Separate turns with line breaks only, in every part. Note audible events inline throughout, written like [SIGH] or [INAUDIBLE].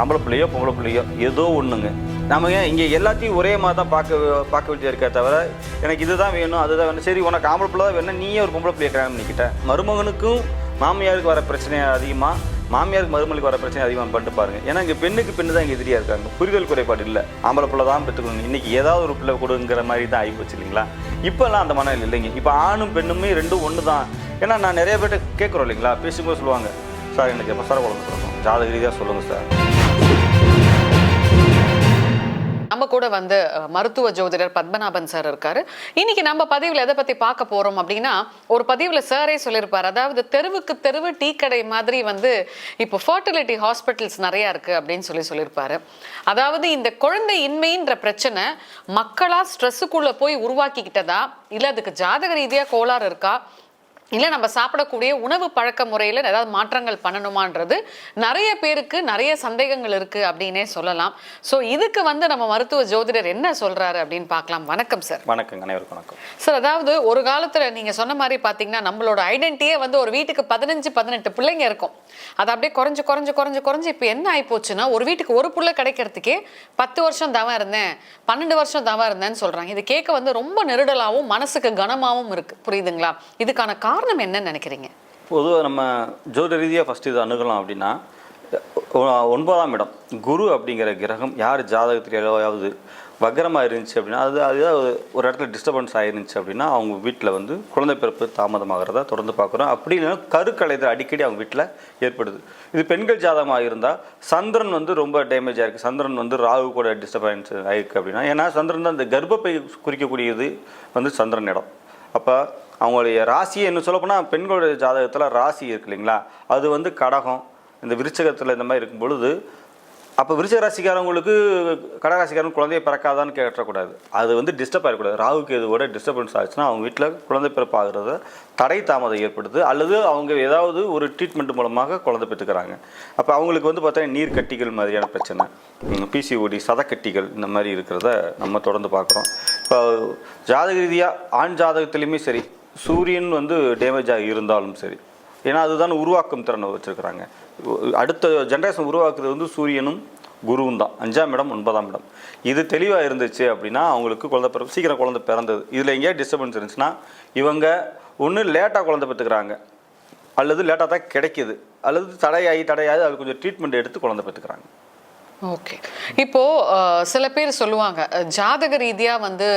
ஆம்பளை பிள்ளையோ பொம்பளை பிள்ளையோ ஏதோ ஒன்றுங்க நம்ம ஏன் இங்கே எல்லாத்தையும் ஒரே மாதிரி தான் பார்க்க பார்க்க வேண்டியது இருக்கே தவிர எனக்கு இதுதான் வேணும் அதுதான் வேணும். சரி உனக்கு ஆம்பளை பிள்ளை தான் வேணும் நீயே ஒரு பொம்பளை பிள்ளைய கல்யாணம் பண்ணிக்கிட்ட. மருமகனுக்கும் மாமியாருக்கு வர பிரச்சனை அதிகமாக மாமியாருக்கு மருமலுக்கு வர பிரச்சனை அதிகமாக பண்ணிட்டு பாருங்க. ஏன்னா இங்கே பெண்ணுக்கு பெண்ணு தான் இங்கே எதிரியாக இருக்காங்க. புரிதல் குறைபாடு இல்லை. ஆம்பளை பிள்ளை தான் பெற்றுக்கணும். இன்னைக்கு ஏதாவது ஒரு பிள்ளை கொடுங்கிற மாதிரி தான் ஆகிப்போச்சு இல்லைங்களா? இப்போல்லாம் அந்த மனநிலை இல்லைங்க. இப்போ ஆணும் பெண்ணுமே ரெண்டும் ஒன்று தான் ஏன்னா நான் நிறைய பேர்கிட்ட கேட்குறோம் இல்லைங்களா? பேசும்போது சொல்லுவாங்க சார் எனக்கு எப்போ சார் குழந்தை பிறக்கும்? ஜாதக ரீதியாக சொல்லுங்கள் சார்.
நம்ம கூட வந்து மருத்துவ ஜோதிடர் பத்மநாபன் சார் இருக்காரு. இன்னைக்கு நம்ம பதிவில் எதை பத்தி பார்க்க போறோம் அப்படின்னா ஒரு பதிவில் சாரே சொல்லியிருப்பார். அதாவது தெருவுக்கு தெருவு டீ கடை மாதிரி வந்து இப்போ ஃபர்டிலிட்டி ஹாஸ்பிட்டல்ஸ் நிறைய இருக்கு அப்படின்னு சொல்லி சொல்லியிருப்பாரு. அதாவது இந்த குழந்தை இன்மைன்ற பிரச்சனை மக்களா ஸ்ட்ரெஸ்ஸுக்குள்ள போய் உருவாக்கிக்கிட்டதா? இல்லை அதுக்கு ஜாதக ரீதியாக கோளாறு இருக்கா? இல்லை நம்ம சாப்பிடக்கூடிய உணவு பழக்க முறையில் ஏதாவது மாற்றங்கள் பண்ணணுமான்றது நிறைய பேருக்கு நிறைய சந்தேகங்கள் இருக்கு அப்படின்னே சொல்லலாம். ஸோ இதுக்கு வந்து நம்ம மருத்துவ ஜோதிடர் என்ன சொல்றாரு அப்படின்னு பார்க்கலாம். வணக்கம் சார்
வணக்கங்க அனைவருக்கும் வணக்கம்.
சார் அதாவது ஒரு காலத்துல நீங்க சொன்ன மாதிரி பாத்தீங்கன்னா நம்மளோட ஐடென்டிட்டியே வந்து ஒரு வீட்டுக்கு பதினஞ்சு பதினெட்டு பிள்ளைங்க இருக்கும். அது அப்படியே குறைஞ்சு குறைஞ்சு குறைஞ்சு குறைஞ்சு இப்போ என்ன ஆகி போச்சுன்னா ஒரு வீட்டுக்கு ஒரு புள்ள கிடைக்கிறதுக்கே பத்து வருஷம் தவம் இருந்தேன் பன்னெண்டு வருஷம் தவம் இருந்தேன்னு சொல்றாங்க. இது கேட்க வந்து ரொம்ப நெருடலாவும் மனசுக்கு கனமாவும் இருக்கு. புரியுதுங்களா? இதுக்கான காரணம் என்னன்னு நினைக்கிறீங்க?
பொதுவாக நம்ம ஜோதி ரீதியாக ஃபஸ்ட்டு இது அணுகலாம் அப்படின்னா ஒன்பதாம் இடம் குரு அப்படிங்கிற கிரகம் யார் ஜாதகத்தில் வக்கரமாக இருந்துச்சு அப்படின்னா அது அது ஒரு இடத்துல டிஸ்டர்பன்ஸ் ஆயிருந்துச்சு அப்படின்னா அவங்க வீட்டில் வந்து குழந்தை பிறப்பு தாமதமாகிறத தொடர்ந்து பார்க்குறோம். அப்படி இல்லைன்னா கருக்கலைதல் அடிக்கடி அவங்க வீட்டில் ஏற்படுது. இது பெண்கள் ஜாதகமாக இருந்தால் சந்திரன் வந்து ரொம்ப டேமேஜ் ஆயிருக்கு. சந்திரன் வந்து ராகு கூட டிஸ்டர்பன்ஸ் ஆயிருக்கு அப்படின்னா ஏன்னா சந்திரன் தான் இந்த கர்ப்பப்பை குறிக்கக்கூடியது வந்து சந்திரன் இடம். அப்போ அவங்களுடைய ராசியை என்ன சொல்லப்போனால் பெண்களுடைய ஜாதகத்தில் ராசி இருக்கு இல்லைங்களா? அது வந்து கடகம் இந்த விருச்சகத்தில் இந்த மாதிரி இருக்கும் பொழுது அப்போ விருச்ச ராசிக்காரவங்களுக்கு கடகராசிக்காரன் குழந்தைய பிறக்காதான்னு கேட்டக்கூடாது. அது வந்து டிஸ்டர்ப் ஆகக்கூடாது ராகுக்கு இது கூட டிஸ்டர்பன்ஸ் ஆச்சுன்னா அவங்க வீட்டில் குழந்தை பிறப்பாகிறத தடை தாமதம் ஏற்படுது. அல்லது அவங்க ஏதாவது ஒரு ட்ரீட்மெண்ட் மூலமாக குழந்தை பெற்றுக்கிறாங்க. அப்போ அவங்களுக்கு வந்து பார்த்தீங்கன்னா நீர் கட்டிகள் மாதிரியான பிரச்சனை பிசிஓடி சதக்கட்டிகள் இந்த மாதிரி இருக்கிறத நம்ம தொடர்ந்து பார்க்குறோம். இப்போ ஜாதக ரீதியாக ஆண் ஜாதகத்துலேயுமே சரி சூரியன் வந்து டேமேஜ் ஆகி இருந்தாலும் சரி. ஏன்னா அதுதான் உருவாக்கும் திறனை வச்சுருக்கிறாங்க. அடுத்த ஜென்ரேஷன் உருவாக்குறது வந்து சூரியனும் குருவும் தான். அஞ்சாம் இடம் ஒன்பதாம் இடம். இது தெளிவாக இருந்துச்சு அப்படின்னா அவங்களுக்கு குழந்தை பிறப்பு சீக்கிரம் குழந்தை பிறந்தது. இதில் எங்கேயா டிஸ்டர்பன்ஸ் இருந்துச்சுன்னா இவங்க ஒன்று லேட்டாக குழந்தை பெற்றுக்கிறாங்க. அல்லது லேட்டாக தான் கிடைக்கிது. அல்லது தடையாகி தடையாகி அது கொஞ்சம் ட்ரீட்மெண்ட் எடுத்து குழந்தை பெற்றுக்கிறாங்க.
ஓகே. இப்போ சில பேர் சொல்லுவாங்க ஜாதக ரீதியா வந்து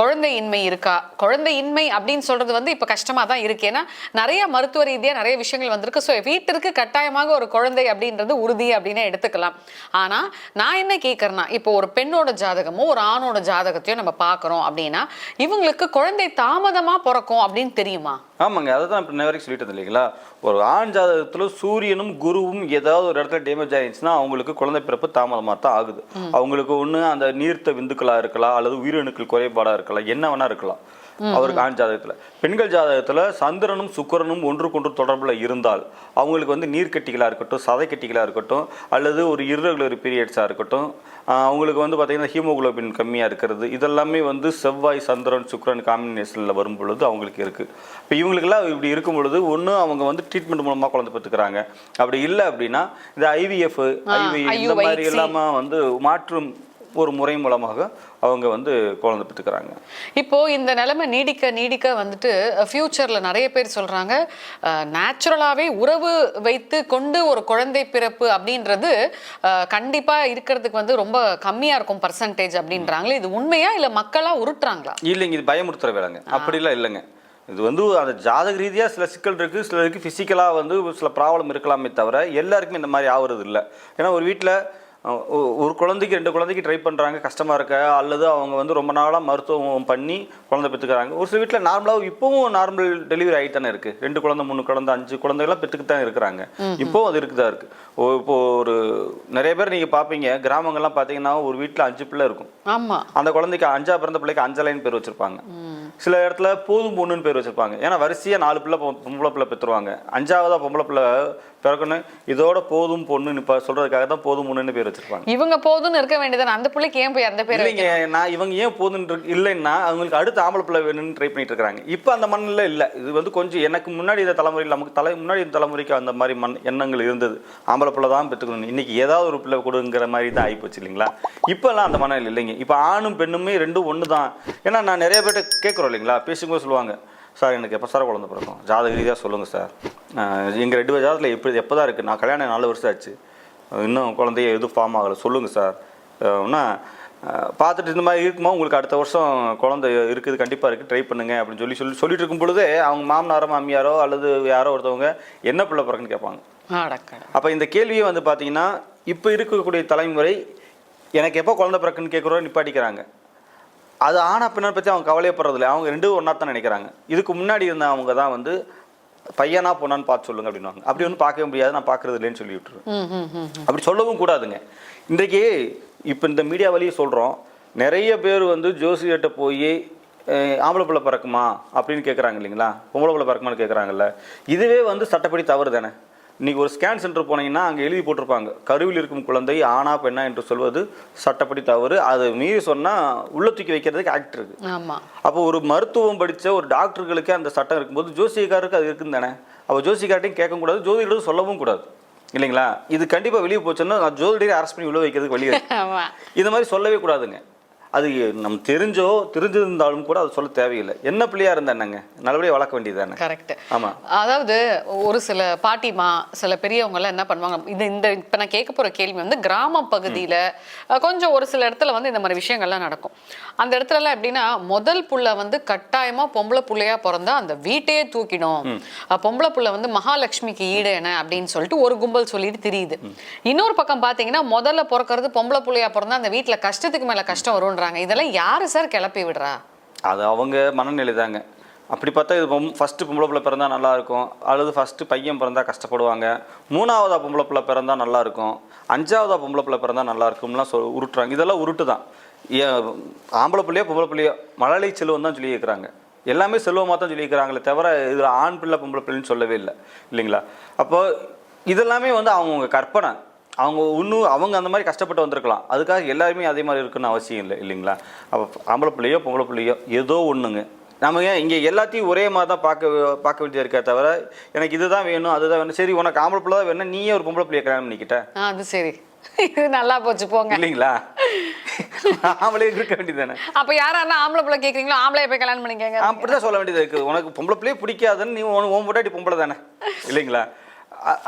குழந்தை இன்மை இருக்கா? குழந்தை இன்மை அப்படின்னு சொல்றது வந்து இப்ப கஷ்டமா தான் இருக்கு. ஏன்னா நிறைய மருத்துவ ரீதியா நிறைய விஷயங்கள் வந்திருக்கு. ஸோ வீட்டிற்கு கட்டாயமாக ஒரு குழந்தை அப்படின்றது உறுதி அப்படின்னு எடுத்துக்கலாம். ஆனா நான் என்ன கேட்கறேன்னா இப்போ ஒரு பெண்ணோட ஜாதகமோ ஒரு ஆணோட ஜாதகத்தையோ நம்ம பார்க்கறோம் அப்படின்னா இவங்களுக்கு குழந்தை தாமதமா பிறக்கும் அப்படின்னு தெரியுமா?
ஆமாங்க அதை தான் இப்போ வரைக்கும் சொல்லிட்டு இல்லைங்களா? ஒரு ஆண் ஜாதகத்தில் சூரியனும் குருவும் ஏதாவது ஒரு இடத்துல டேமேஜ் ஆயிடுச்சுன்னா அவங்களுக்கு குழந்தை பிறப்பு தாமதமாக தான் ஆகுது. அவங்களுக்கு ஒன்று அந்த நீர்த்த விந்துக்களாக இருக்கலாம் அல்லது உயிரணுக்கள் குறைபாடாக இருக்கலாம் என்ன வேணா இருக்கலாம். அவருக்கு ஆண் ஜாதகத்தில். பெண்கள் ஜாதகத்தில் சந்திரனும் சுக்கிரனும் ஒன்றுக்கொன்று தொடர்பில் இருந்தால் அவங்களுக்கு வந்து நீர்க்கட்டிகளாக இருக்கட்டும் சதைக்கட்டிகளாக இருக்கட்டும் அல்லது ஒரு irregular பீரியட்ஸாக இருக்கட்டும் அவங்களுக்கு வந்து பார்த்திங்கன்னா ஹீமோகுளோபின் கம்மியாக இருக்கிறது. இதெல்லாமே வந்து செவ்வாய் சந்திரன் சுக்கிரன் காம்பினேஷனில் வரும் பொழுது அவங்களுக்கு இருக்குது இப்போ இவங்களுக்கெல்லாம் இப்படி இருக்கும் பொழுது ஒன்று அவங்க வந்து ட்ரீட்மெண்ட் மூலமாக குழந்தை பெற்றுக்கிறாங்க. அப்படி இல்லை அப்படின்னா இந்த ஐவிஎஃப் ஐவி இந்த. மாதிரி எல்லாமே வந்து மாற்றும் ஒரு முறை மூலமாக அவங்க வந்து குழந்தை பெற்றுக்கிறாங்க.
இப்போ இந்த நிலைமை நீடிக்க நீடிக்க வந்துட்டு ஃபியூச்சர்ல நிறைய பேர் சொல்றாங்க நேச்சுரலாவே உறவு வைத்து கொண்டு ஒரு குழந்தை பிறப்பு அப்படின்றது அஹ், கண்டிப்பா இருக்கிறதுக்கு வந்து ரொம்ப கம்மியா இருக்கும் பர்சன்டேஜ் அப்படின்றாங்களே. இது உண்மையா இல்ல மக்களா உருட்டுறாங்களா?
இல்லைங்க இது பயமுறுத்துற வேலைங்க. அப்படிலாம் இல்லைங்க. இது வந்து அந்த ஜாதக ரீதியாக சில சிக்கல் இருக்குது சிலருக்கு ஃபிசிக்கலாக வந்து சில ப்ராப்ளம் இருக்கலாமே தவிர எல்லாருக்குமே இந்த மாதிரி ஆகுறது இல்லை ஏன்னா ஒரு வீட்டில் ஒரு குழந்தைக்கு ரெண்டு குழந்தைக்கு ட்ரை பண்ணுறாங்க கஷ்டமாக இருக்க அல்லது அவங்க வந்து ரொம்ப நாளாக மருத்துவம் பண்ணி குழந்தை பெற்றுக்கிறாங்க. ஒரு சில வீட்டில் நார்மலாக இப்போவும் நார்மல் டெலிவரி ஆகிட்டு தானே இருக்குது ரெண்டு குழந்தை மூணு குழந்தை அஞ்சு குழந்தைகள்லாம் பெற்றுக்கிட்டு தான் இருக்கிறாங்க. இப்போவும் அது இருக்குதா இருக்குது இப்போ ஒரு நிறைய பேர் நீங்கள் பார்ப்பீங்க கிராமங்கள்லாம் பார்த்தீங்கன்னா ஒரு வீட்டில் அஞ்சு பிள்ளை இருக்கும்.
ஆமா.
அந்த குழந்தைக்கு அஞ்சா பிறந்த பிள்ளைக்கு அஞ்சலைன்னு பேர் வச்சிருப்பாங்க. சில இடத்துல போதும் பொண்ணுன்னு பேர் வச்சிருப்பாங்க. ஏன்னா வரிசையாக நாலு பிள்ளை பொம்பளை பிள்ளை பெற்றுருவாங்க. அஞ்சாவதா பொம்பளை பிள்ளை பிறக்கணும் இதோட போதும் பொண்ணுன்னு இப்போ சொல்கிறதுக்காக தான் போதும் பொண்ணுன்னு பேர் வச்சிருப்பாங்க.
இவங்க போதும்னு இருக்க வேண்டியதானே அந்த பிள்ளைக்கு ஏன் போய் அந்த பேர்
இல்லைங்க நான் இவங்க ஏன் போதுன்னு இல்லைன்னா அவங்களுக்கு அடுத்த ஆம்பளை பிள்ளை வேணும்னு ட்ரை பண்ணிட்டு இருக்காங்க. இப்போ அந்த மண்ணில் இல்லை. இது வந்து கொஞ்சம் எனக்கு முன்னாடி இந்த தலைமுறையில் நமக்கு தலை முன்னாடி இந்த தலைமுறைக்கு அந்த மாதிரி மண் எண்ணங்கள் இருந்தது. ஆம்பளை பிள்ளை தான் பெற்றுக்கணும். இன்னைக்கு ஏதாவது ஒரு பிள்ளை கொடுங்கிற மாதிரி தான் ஆகிப்போச்சு இல்லைங்களா? இப்போல்லாம் அந்த மண்ணில் இல்லைங்க. இப்போ ஆணும் பெண்ணுமே ரெண்டும் ஒன்று தான் ஏன்னா நான் நிறைய பேர்ட்ட கேட்குறோம் இல்லைங்களா? பேசும்போது சொல்லுவாங்க சார் எனக்கு எப்போ சார் குழந்தை பிறக்கும்? ஜாதக ரீதியாக சொல்லுங்கள் சார். எங்கள் ரெண்டு பேர் ஜாதகத்தில் எப்படி எப்போ தான் இருக்குது நான் கல்யாணம் நாலு வருஷம் ஆச்சு. இன்னும் குழந்தைய எதுவும் ஃபார்ம் ஆகலை. சொல்லுங்கள் சார். அஹ், பார்த்துட்டு இந்த மாதிரி இருக்குமா உங்களுக்கு அடுத்த வருஷம் குழந்தை இருக்குது கண்டிப்பாக இருக்குது ட்ரை பண்ணுங்க அப்படின்னு சொல்லி சொல்லி சொல்லிட்டு இருக்கும் பொழுதே அவங்க மாமனாரோ மாமியாரோ அல்லது யாரோ ஒருத்தவங்க என்ன பிள்ளை பிறக்குன்னு கேட்பாங்க. அப்போ இந்த கேள்வியே வந்து பார்த்தீங்கன்னா இப்போ இருக்கக்கூடிய தலைமுறை எனக்கு எப்போ குழந்தை பிறக்குன்னு கேட்குறோம் நிப்பாட்டிக்கிறாங்க. அது ஆனா பின்னர் பற்றி அவங்க கவலையப்படுறதில்ல. அவங்க ரெண்டும் ஒன்றா தான் நினைக்கிறாங்க. இதுக்கு முன்னாடி இருந்த அவங்க தான் வந்து பையனா பொண்ணான்னு பார்த்து சொல்லுங்க அப்படின்னுவாங்க. அப்படி ஒன்றும் பார்க்கவே முடியாது. நான் பார்க்கறது இல்லைன்னு சொல்லி விட்டுருவேன். அப்படி சொல்லவும் கூடாதுங்க. இன்றைக்கு இப்போ இந்த மீடியா வழியே சொல்கிறோம் நிறைய பேர் வந்து ஜோசியர்கிட்ட போய் ஆம்பளை பிள்ளை பிறக்குமா? அப்படின்னு கேட்குறாங்க இல்லைங்களா? பொம்பளை பிள்ளை பிறக்குமான்னு கேட்குறாங்கல்ல இதுவே வந்து சட்டப்படி தவறு தானே இன்னைக்கு ஒரு ஸ்கேன் சென்டர் போனீங்கன்னா அங்கே எழுதி போட்டிருப்பாங்க. கருவில் இருக்கும் குழந்தை ஆனா பெண்ணா என்று சொல்வது சட்டப்படி தவறு. அது மீறி சொன்னால் உள்ள தூக்கி வைக்கிறதுக்கு ஆக்ட் இருக்கு. அப்போ ஒரு மருத்துவம் படித்த ஒரு டாக்டர்களுக்கே அந்த சட்டம் இருக்கும்போது ஜோசியக்காரருக்கு அது இருக்குன்னு தானே? அப்போ ஜோசியக்கார்ட்டையும் கேட்கக்கூடாது ஜோதிடரும் சொல்லவும் கூடாது. இல்லைங்களா? இது கண்டிப்பாக வெளியே போச்சுன்னா நான் ஜோதிடரை அரெஸ்ட் பண்ணி உள்ள வைக்கிறதுக்கு [LAUGHS]
ஆமா.
இந்த மாதிரி சொல்லவே கூடாதுங்க. அது நம்ம தெரிஞ்சோ தெரிஞ்சிருந்தாலும் கூட அது சொல்ல தேவையில்லை. என்ன பிள்ளையா இருந்தா என்னங்க? நல்லபடியாக வளர்க்க வேண்டியது தானே
கரெக்ட்
ஆமாம்
அதாவது ஒரு சில பாட்டிமா சில பெரியவங்க எல்லாம் என்ன பண்ணுவாங்க? இது இந்த இப்ப நான் கேட்க போற கேள்வி வந்து கிராம பகுதியில கொஞ்சம் ஒரு சில இடத்துல வந்து இந்த மாதிரி விஷயங்கள்லாம் நடக்கும். அந்த இடத்துல எல்லாம் எப்படின்னா முதல் புள்ள வந்து கட்டாயமா பொம்பளை புள்ளையா பிறந்தா அந்த வீட்டையே தூக்கிடும். பொம்பளை புள்ள வந்து மகாலட்சுமிக்கு ஈடு என்ன அப்படின்னு சொல்லிட்டு ஒரு கும்பல் சொல்லிட்டு தெரியுது. இன்னொரு பக்கம் பாத்தீங்கன்னா முதல்ல பிறக்கிறது பொம்பளை புள்ளையா பிறந்தா அந்த வீட்டுல கஷ்டத்துக்கு மேல கஷ்டம் பண்ணுறாங்க இதெல்லாம் யார் சார் கிளப்பி விடுறா?
அது அவங்க மனநிலை தாங்க அப்படி பார்த்தா இது ஃபஸ்ட்டு பொம்பளை பிள்ளை பிறந்தா நல்லாயிருக்கும் அல்லது ஃபஸ்ட்டு பையன் பிறந்தா கஷ்டப்படுவாங்க. மூணாவதா பொம்பளை பிள்ளை பிறந்தா நல்லாயிருக்கும் அஞ்சாவதா பொம்பளை பிள்ளை பிறந்தா நல்லா சொல் உருட்டுறாங்க. இதெல்லாம் உருட்டு தான். ஏ ஆம்பளை பிள்ளையோ பொம்பளை பிள்ளையோ மழலை செல்வம் தான் சொல்லி இருக்கிறாங்க எல்லாமே செல்வமாக தான் சொல்லியிருக்கிறாங்களே தவிர இதில் ஆண் பிள்ளை பொம்பளை பிள்ளைன்னு சொல்லவே இல்லை. இல்லைங்களா? அப்போ இதெல்லாமே வந்து அவங்கவுங்க கற்பனை. அவங்க இன்னும் அவங்க அந்த மாதிரி கஷ்டப்பட்டு வந்திருக்கலாம். அதுக்காக எல்லாருமே அதே மாதிரி இருக்குன்னு அவசியம் இல்லை இல்லைங்களா? அப்போ ஆம்பளை பிள்ளையோ பொம்பளை பிள்ளையோ ஏதோ ஒன்றுங்க நம்ம ஏன் இங்கே எல்லாத்தையும் ஒரே மாதிரி தான் பார்க்க பார்க்க வேண்டியது இருக்கே தவிர எனக்கு இதுதான் வேணும் அதுதான் வேணும். சரி உனக்கு ஆம்பளை பிள்ளை தான் வேணும் நீயே ஒரு பொம்பளை பிள்ளைய கல்யாணம் பண்ணிக்கிட்ட.
அது சரி. இது நல்லா போச்சு போங்க.
இல்லைங்களா? ஆம்பளை இருக்க வேண்டியதானே
அப்ப யாரா ஆம்பளை பிள்ளை கேக்குறீங்களோ ஆம்பளை போய் கல்யாணம் பண்ணிக்கங்க.
அப்படிதான் சொல்ல வேண்டியது இருக்குது உனக்கு பொம்பளை பிள்ளையே பிடிக்காதுன்னு நீ உன் பொண்டாட்டி பொம்பளை தானே? இல்லைங்களா?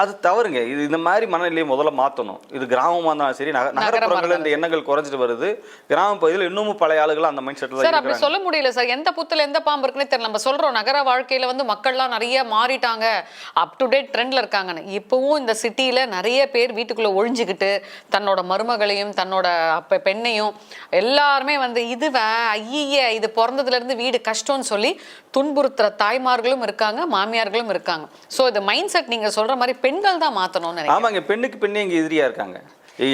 அது தவறுங்க. இது இந்த மாதிரி மனநிலையை முதல்ல மாற்றணும் இது கிராமமாக இருந்தாலும் சரி நக நகரப்புறங்களில் இந்த எண்ணங்கள் குறைஞ்சிட்டு வருது. கிராம பகுதியில் இன்னமும் பழைய ஆளுகள் அந்த மைண்ட் செட்டில்
சார் அப்படி சொல்ல முடியல சார். எந்த புத்துல எந்த பாம்பு இருக்குன்னே தெரியல. நம்ம சொல்றோம் நகர வாழ்க்கையில வந்து மக்கள்லாம் நிறைய மாறிட்டாங்க. அப் டு டேட் ட்ரெண்ட்ல இருக்காங்கன்னு. இப்பவும் இந்த சிட்டில நிறைய பேர் வீட்டுக்குள்ள ஒழிஞ்சுக்கிட்டு தன்னோட மருமகளையும் தன்னோட அப்ப பெண்ணையும் எல்லாருமே வந்து இது ஐய இது பிறந்ததுல இருந்து வீடு கஷ்டம்னு சொல்லி துன்புறுத்துற தாய்மார்களும் இருக்காங்க மாமியார்களும் இருக்காங்க. சோ இது மைண்ட் செட் நீங்க சொல்ற மாதிரி பெண்கள் தான் நினைக்கிறேன்.
ஆமாங்க பெண்ணுக்கு பெண்ணே இங்கே எதிரியா இருக்காங்க.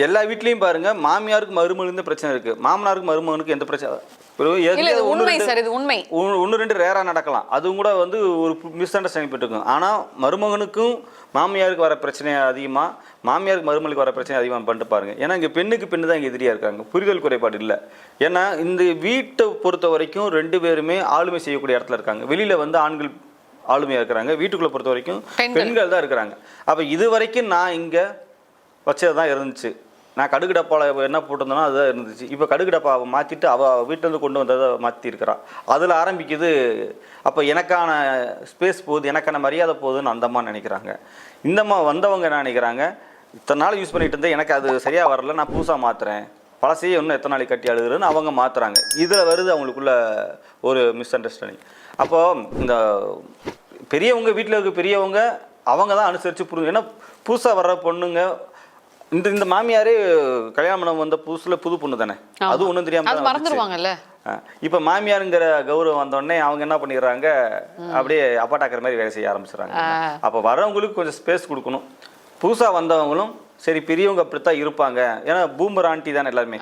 எல்லா வீட்லேயும் பாருங்க மாமியாருக்கு மருமகளுக்கு பிரச்சனை இருக்கு. மாமனாருக்கு மருமகனுக்கு எந்த பிரச்சனை?
உண்மை சார் இது உண்மை.
ஒன்று ரெண்டு ரேராக நடக்கலாம். அதுவும் கூட வந்து ஒரு மிஸ் அண்டர்ஸ்டாண்டிங் போட்டுருக்கும் ஆனால் மருமகனுக்கும் மாமியாருக்கு வர பிரச்சனை அதிகமாக மாமியாருக்கு மருமகளுக்கு வர பிரச்சனை அதிகமாக பண்ணிட்டு பாருங்க. ஏன்னா இங்கே பெண்ணுக்கு பெண்ணு தான் இங்கே எதிரியாக இருக்காங்க. புரிதல் குறைபாடு இல்லை. ஏன்னா இந்த வீட்டை பொறுத்த வரைக்கும் ரெண்டு பேருமே ஆளுமை செய்யக்கூடிய இடத்துல இருக்காங்க. வெளியில் வந்து ஆண்கள் ஆளுமையாக இருக்கிறாங்க. வீட்டுக்குள்ளே பொறுத்த வரைக்கும்
பெண்கள்.
தான் இருக்கிறாங்க. அப்போ இது வரைக்கும் நான் இங்கே வச்சது தான் இருந்துச்சு. நான் கடுகு டப்பாவில் என்ன போட்டிருந்தேனோ அதுதான் இருந்துச்சு. இப்போ கடுகு டப்பாவை மாற்றிட்டு அவள் வீட்டிலேருந்து கொண்டு வந்ததை மாற்றி இருக்கிறான் அதில் ஆரம்பிக்குது அப்போ எனக்கான ஸ்பேஸ் போகுது எனக்கான மரியாதை போகுதுன்னு அந்தம்மா நினைக்கிறாங்க. இந்தம்மா வந்தவங்க என்ன நினைக்கிறாங்க இத்தனை நாள் யூஸ் பண்ணிட்டு இருந்தேன் எனக்கு அது சரியாக வரல நான் புதுசாக மாற்றுறேன் பழசையே இன்னும் எத்தனை நாளைக்கு கட்டி அழுகுறேன்னு அவங்க மாற்றுறாங்க இதில் வருது அவங்களுக்குள்ள ஒரு மிஸ் அண்டர்ஸ்டாண்டிங் அப்போது இந்த பெரியவங்க வீட்டில் இருக்க பெரியவங்க அவங்க தான் அனுசரித்து புரிஞ்சு ஏன்னா புதுசாக வர்ற பொண்ணுங்க இந்த இந்த மாமியாரே கல்யாணம் பண்ண வந்த புதுசுல புது பொண்ணு தானே. அது ஒன்றும் தெரியாம
அது
தான் வந்துச்சு.
மறந்துடுவாங்கல்ல
இப்ப மாமியாருங்கிற கௌரவம் வந்தோடனே அவங்க என்ன பண்ணிடுறாங்க? அப்படியே அப்பாட்டாக்குற மாதிரி வேலை செய்ய ஆரம்பிச்சிடுறாங்க. அப்ப வரவங்களுக்கு கொஞ்சம் ஸ்பேஸ் கொடுக்கணும். புதுசா வந்தவங்களும் சரி பெரியவங்க அப்படித்தான் இருப்பாங்க. ஏன்னா பூமர் ஆண்டி தானே எல்லாருமே?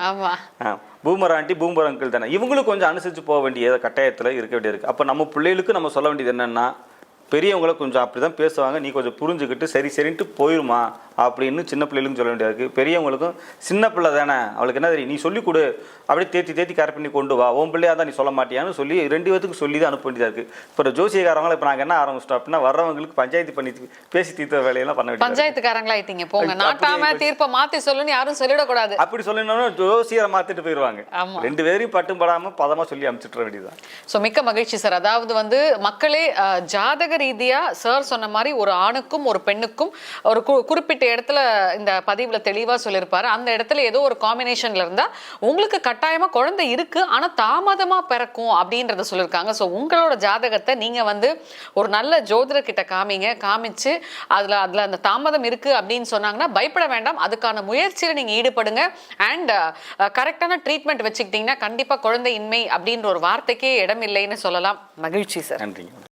பூமர் ஆண்டி பூமர் அங்கிள் தானே. இவங்களும் கொஞ்சம் அனுசரித்து போக வேண்டிய கட்டாயத்தில் இருக்க வேண்டியிருக்கு அப்போ நம்ம பிள்ளைகளுக்கு நம்ம சொல்ல வேண்டியது என்னென்னா பெரியவங்கள கொஞ்சம் அப்படி தான் பேசுவாங்க. நீ கொஞ்சம் புரிஞ்சுக்கிட்டு சரி சரின்ட்டு போயிருமா? அப்படின்னு சின்ன பிள்ளைகளுக்கும் சொல்ல வேண்டியது இருக்குது பெரியவங்களுக்கும் சின்ன பிள்ளை தானே அவளுக்கு என்ன தெரியும்? நீ சொல்லிக் கொடு. அப்படியே தேத்தி தேத்தி கரெக்ட் பண்ணி கொண்டு வா. உன் பிள்ளையா தான் நீ சொல்ல மாட்டியான்னு சொல்லி ரெண்டு பேத்துக்கு சொல்லி தான் அனுப்ப வேண்டியதாக இருக்குது இப்போ ஜோசியக்காரங்களை இப்போ நாங்கள் என்ன ஆரம்பிச்சிட்டோம் அப்படின்னா வர்றவங்களுக்கு பஞ்சாயத்து பண்ணி பேசி தீர்த்த வேலையெல்லாம் பண்ண வேண்டியது
பஞ்சாயத்துக்காரங்களா ஆயிட்டீங்க. போங்க. நாட்டாம தீர்ப்பை மாத்தி சொல்லுன்னு யாரும் சொல்லிடக்கூடாது.
அப்படி சொல்லணும்னா ஜோசியரை மாற்றிட்டு போயிடுவாங்க. ரெண்டு பேரையும் பட்டும் படாமல் பதமாக சொல்லி அனுப்பிச்சிட்ற வேண்டியதுதான்.
ஸோ மிக்க மகிழ்ச்சி சார் அதாவது வந்து மக்களே ஜாதக ரீதியா சார் சொன்ன மாதிரி ஒரு ஆணுக்கும் ஒரு பெண்ணுக்கும் ஒரு கு- குறிப்பிட்ட இடத்துல இந்த பதிவில் தெளிவாக சொல்லியிருப்பாரு. அந்த இடத்துல ஏதோ ஒரு காம்பினேஷன்ல இருந்தால் உங்களுக்கு கட்டாயமாக குழந்தை இருக்கு ஆனால் தாமதமாக பிறக்கும் அப்படின்றத சொல்லியிருக்காங்க. ஸோ உங்களோட ஜாதகத்தை நீங்கள் வந்து ஒரு நல்ல ஜோதிடர்கிட்ட காமிங்க காமிச்சு அதில் அதில் அந்த தாமதம் இருக்குது அப்படின்னு சொன்னாங்கன்னா பயப்பட வேண்டாம். அதுக்கான முயற்சியில் நீங்கள் ஈடுபடுங்க. அண்ட் கரெக்டான ட்ரீட்மெண்ட் வச்சுக்கிட்டிங்கன்னா கண்டிப்பாக குழந்தை இன்மை அப்படின்ற ஒரு வார்த்தைக்கே இடம் இல்லைன்னு சொல்லலாம். மகிழ்ச்சி சார்
நன்றிங்க.